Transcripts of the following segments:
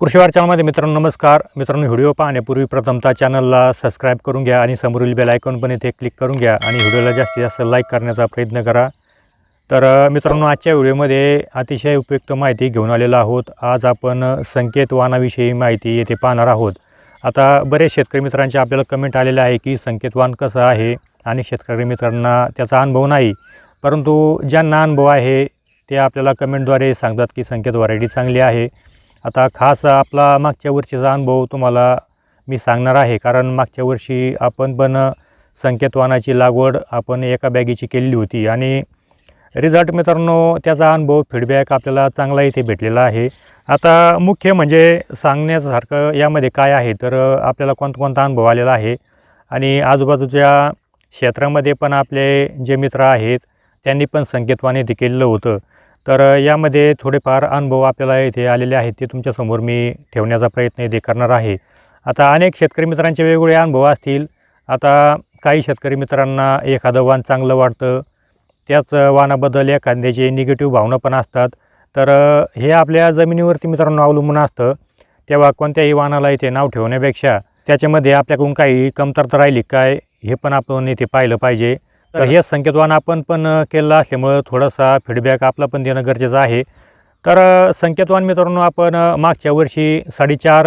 कृषीवार वारच्यामध्ये मित्रांनो नमस्कार. मित्रांनो व्हिडिओ पाहण्यापूर्वी प्रथमतः चॅनलला सबस्क्राईब करून घ्या आणि समोरील बेल आयकॉन पण इथे क्लिक करून घ्या आणि व्हिडिओला जास्तीत जास्त लाईक करण्याचा प्रयत्न करा. तर मित्रांनो आजच्या व्हिडिओमध्ये अतिशय उपयुक्त माहिती घेऊन आलेलो आहोत. आज आपण संकेतवानाविषयी संकेत वाहनाविषयी माहिती येथे पाहणार आहोत. आता बरेच शेतकरी मित्रांचे आपल्याला कमेंट आलेले आहे की संकेत वाहन कसं आहे आणि शेतकरी मित्रांना त्याचा अनुभव नाही. परंतु ज्यांना अनुभव आहे ते आपल्याला कमेंटद्वारे सांगतात की संकेत व्हरायटी चांगली आहे. आता खास आपला मागच्या वर्षीचा अनुभव तुम्हाला मी सांगणार आहे कारण मागच्या वर्षी आपण पण संकेतवानाची लागवड आपण एका बॅगेची केलेली होती आणि रिझल्ट मित्रांनो त्याचा अनुभव फीडबॅक आपल्याला चांगला इथे भेटलेला आहे. आता मुख्य म्हणजे सांगण्यासारखं यामध्ये काय आहे तर आपल्याला कोणता कोणता अनुभव आलेला आहे आणि आजूबाजूच्या क्षेत्रामध्ये पण आपले जे मित्र आहेत त्यांनी पण संकेतवाने इथे केलेलं होतं. तर यामध्ये थोडेफार अनुभव आपल्याला इथे आलेले आहेत ते तुमच्यासमोर मी ठेवण्याचा प्रयत्न इथे करणार आहे. आता अनेक शेतकरी मित्रांचे वेगवेगळे अनुभव असतील. आता काही शेतकरी मित्रांना एखादं वाण चांगलं वाटतं त्याच वाणाबद्दल एखाद्याचे निगेटिव्ह भावना पण असतात. तर हे आपल्या जमिनीवरती मित्रांनो अवलंबून असतं. तेव्हा कोणत्याही वाणाला इथे नाव ठेवण्यापेक्षा त्याच्यामध्ये आपल्याकडून काही कमतरता राहिली काय हे पण आपण इथे पाहिलं पाहिजे. तर हे संकेतवान आपण पण केलं असल्यामुळं थोडासा फीडबॅक आपला पण देणं गरजेचं आहे. तर संकेतवान मित्रांनो आपण मागच्या वर्षी साडेचार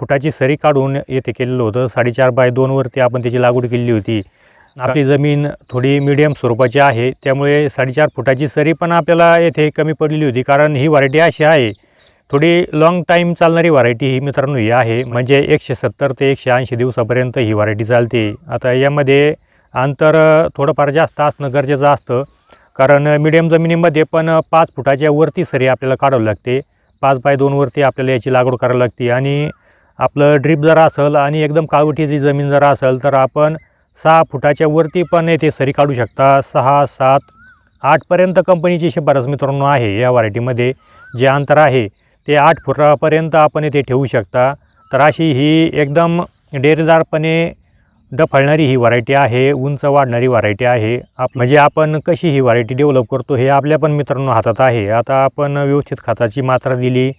फुटाची सरी काढून येथे केलेलं होतं. साडेचार बाय दोनवरती आपण त्याची लागवड केलेली होती. आपली जमीन थोडी मिडियम स्वरूपाची आहे. त्यामुळे साडेचार फुटाची सरी पण आपल्याला येथे कमी पडलेली होती. कारण ही व्हरायटी अशी आहे. थोडी लाँग टाईम चालणारी व्हरायटी ही मित्रांनो ही आहे. म्हणजे एकशे सत्तर ते एकशे ऐंशी दिवसापर्यंत ही व्हरायटी चालते. आता यामध्ये अंतर थोडंफार जास्त असणं गरजेचं असतं. कारण मिडियम जमिनीमध्ये पण पाच फुटाच्या वरती सरी आपल्याला काढावी लागते. पाच बाय दोनवरती आपल्याला याची लागवड करावी लागते. आणि आपलं ड्रीप जर असेल आणि एकदम काळवटीची जमीन जर असेल तर आपण सहा फुटाच्या वरती पण येथे सरी काढू शकता. सहा सात आठपर्यंत कंपनीची शिफारस मित्रांनो आहे या व्हरायटीमध्ये. जे अंतर आहे ते आठ फुटापर्यंत आपण येथे ठेवू शकता. तर अशी ही एकदम डेरेदारपणे डफळणारी ही व्हरायटी आहे उंच वाढणारी व्हरायटी आहे. आप म्हणजे आपण कशी ही व्हरायटी डेव्हलप करतो हे आपल्या पण मित्रांनो हातात आहे. आता आपण व्यवस्थित खताची मात्रा दिली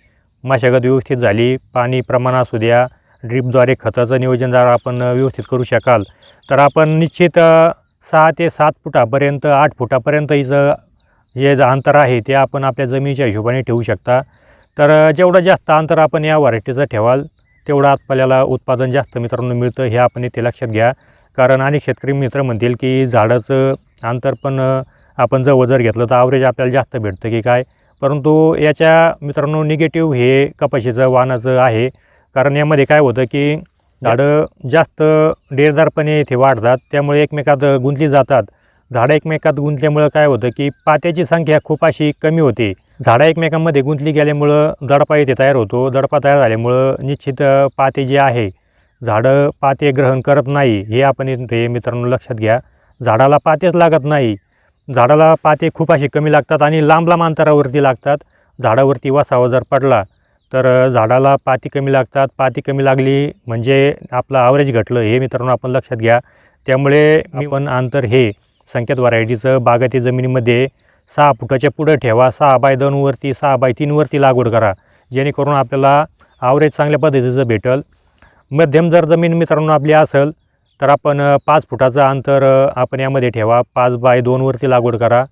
मशागत व्यवस्थित झाली पाणी प्रमाण असू द्या ड्रीपद्वारे खताचं नियोजन जर आपण व्यवस्थित करू शकाल तर आपण निश्चित सहा ते सात फुटापर्यंत आठ फुटापर्यंत हिचं जे अंतर आहे ते आपण आपल्या जमिनीच्या हिशोबाने ठेवू शकता. तर जेवढं जास्त अंतर आपण या व्हरायटीचं ठेवाल तेवढं आपल्याला उत्पादन जास्त मित्रांनो मिळतं हे आपण इथे लक्षात घ्या. कारण अनेक शेतकरी मित्र म्हणतील की झाडाचं अंतर पण आपण जवळ जर घेतलं तर आवरेज आपल्याला जास्त भेटतं की काय? परंतु याच्या मित्रांनो निगेटिव्ह हे कपाशीचं वाणाचं आहे. कारण यामध्ये काय होतं की झाडं जास्त डेरदारपणे इथे वाढतात त्यामुळे एकमेकात गुंतली जातात. झाडं एकमेकात गुंतल्यामुळं काय होतं की पात्याची संख्या खूप अशी कमी होते. झाडं एकमेकांमध्ये गुंतली गेल्यामुळं दडपा इथे तयार होतो. दडपा तयार झाल्यामुळं निश्चित पाते जे आहे झाडं पाते ग्रहण करत नाही हे आपण इथे मित्रांनो लक्षात घ्या. झाडाला पातेच लागत नाही. झाडाला पाते खूप असे कमी लागतात आणि लांब लांब अंतरावरती लागतात. झाडावरती वसावा जर पडला तर झाडाला पाती कमी लागतात. पाती कमी लागली म्हणजे आपलं ॲव्हरेज घटलं हे मित्रांनो आपण लक्षात घ्या. त्यामुळे मी पण अंतर हे संकेत व्हरायटीचं बागायती जमिनीमध्ये सहा फुटाच्या पुढं ठेवा सहा बाय दोनवरती सहा बाय तीनवरती लागवड करा. जेणेकरून आपल्याला आवरेज चांगल्या पद्धतीचं भेटल. मध्यम जर जमीन मित्रांनो आपली असेल तर आपण पाच फुटाचं अंतर आपण यामध्ये ठेवा. पाच बाय दोनवरती लागवड करा.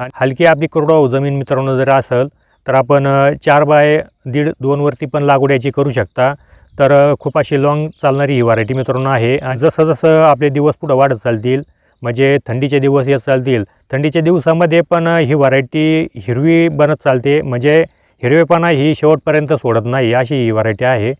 आणि हलकी आपली कोरडवाहू जमीन मित्रांनो जर असेल तर आपण चार बाय दीड दोनवरती पण लागवड याची करू शकता. तर खूप अशी लाँग चालणारी ही व्हरायटी मित्रांनो आहे. आणि जसं जसं आपले दिवस पुढं वाढत चालतील म्हणजे थंडीचे दिवस येत चालतील. थंडीच्या दिवसामध्ये पण ही व्हरायटी हिरवी बनत चालते. म्हणजे हिरवेपणा ही शेवटपर्यंत सोडत नाही अशी ही व्हरायटी आहे.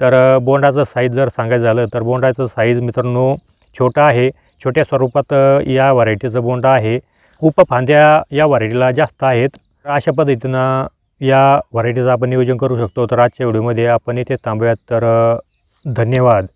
तर बोंडाचं साईज जर सांगायचं झालं तर बोंडाचं साईज मित्रांनो छोटा आहे. छोट्या स्वरूपात या व्हरायटीचं बोंड आहे. उपफांद्या या व्हरायटीला जास्त आहेत. अशा पद्धतीनं या व्हरायटीचं आपण नियोजन करू शकतो. तर आजच्या व्हिडिओमध्ये आपण इथे थांबूयात. तर धन्यवाद.